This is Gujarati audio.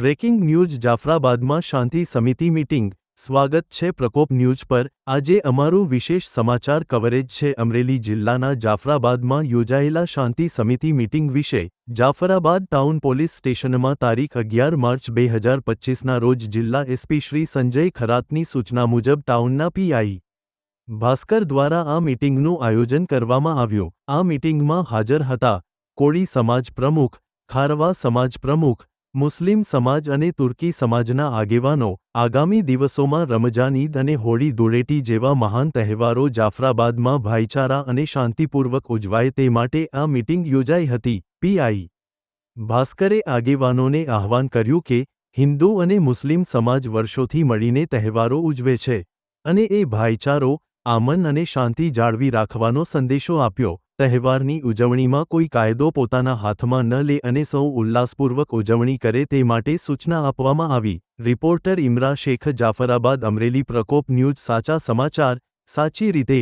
બ્રેકિંગ ન્યૂઝ જાફરાબાદમાં શાંતિ સમિતિ મીટિંગ. સ્વાગત છે પ્રકોપ ન્યૂઝ પર. આજે અમારું વિશેષ સમાચાર કવરેજ છે અમરેલી જિલ્લાના જાફરાબાદમાં યોજાયેલા શાંતિ સમિતિ મીટિંગ વિશે. જાફરાબાદ ટાઉન પોલીસ સ્ટેશનમાં તારીખ અગિયાર માર્ચ બે હજાર પચ્ચીસના રોજ જિલ્લા એસપી શ્રી સંજય ખરાતની સૂચના મુજબ ટાઉનના પીઆઈ ભાસ્કર દ્વારા આ મીટિંગનું આયોજન કરવામાં આવ્યું. આ મીટિંગમાં હાજર હતા કોળી સમાજ પ્રમુખ, ખારવા સમાજ પ્રમુખ મુસ્લિમ સમાજ અને તુર્કી સમાજના આગેવાનો આગામી દિવસોમાં રમજાન ઈદ અને હોળી ધૂળેટી જેવા મહાન તહેવારો જાફરાબાદમાં ભાઈચારા અને શાંતિપૂર્વક ઉજવાય તે માટે આ મીટિંગ યોજાઈ હતી. પીઆઈ ભાસ્કરે આગેવાનોને આહવાન કર્યું કે હિન્દુ અને મુસ્લિમ સમાજ વર્ષોથી મળીને તહેવારો ઉજવે છે અને એ ભાઈચારો આમન અને શાંતિ જાળવી રાખવાનો સંદેશો આપ્યો. તહેવારની ઉજવણીમાં કોઈ કાયદો પોતાના હાથમાં ન લે અને સૌ ઉલ્લાસપૂર્વક ઉજવણી કરે તે માટે સૂચના આપવામાં આવી. રિપોર્ટર ઇમરા શેખ જાફરાબાદ અમરેલી પ્રકોપ ન્યૂઝ સાચા સમાચાર, સાચી રીતે.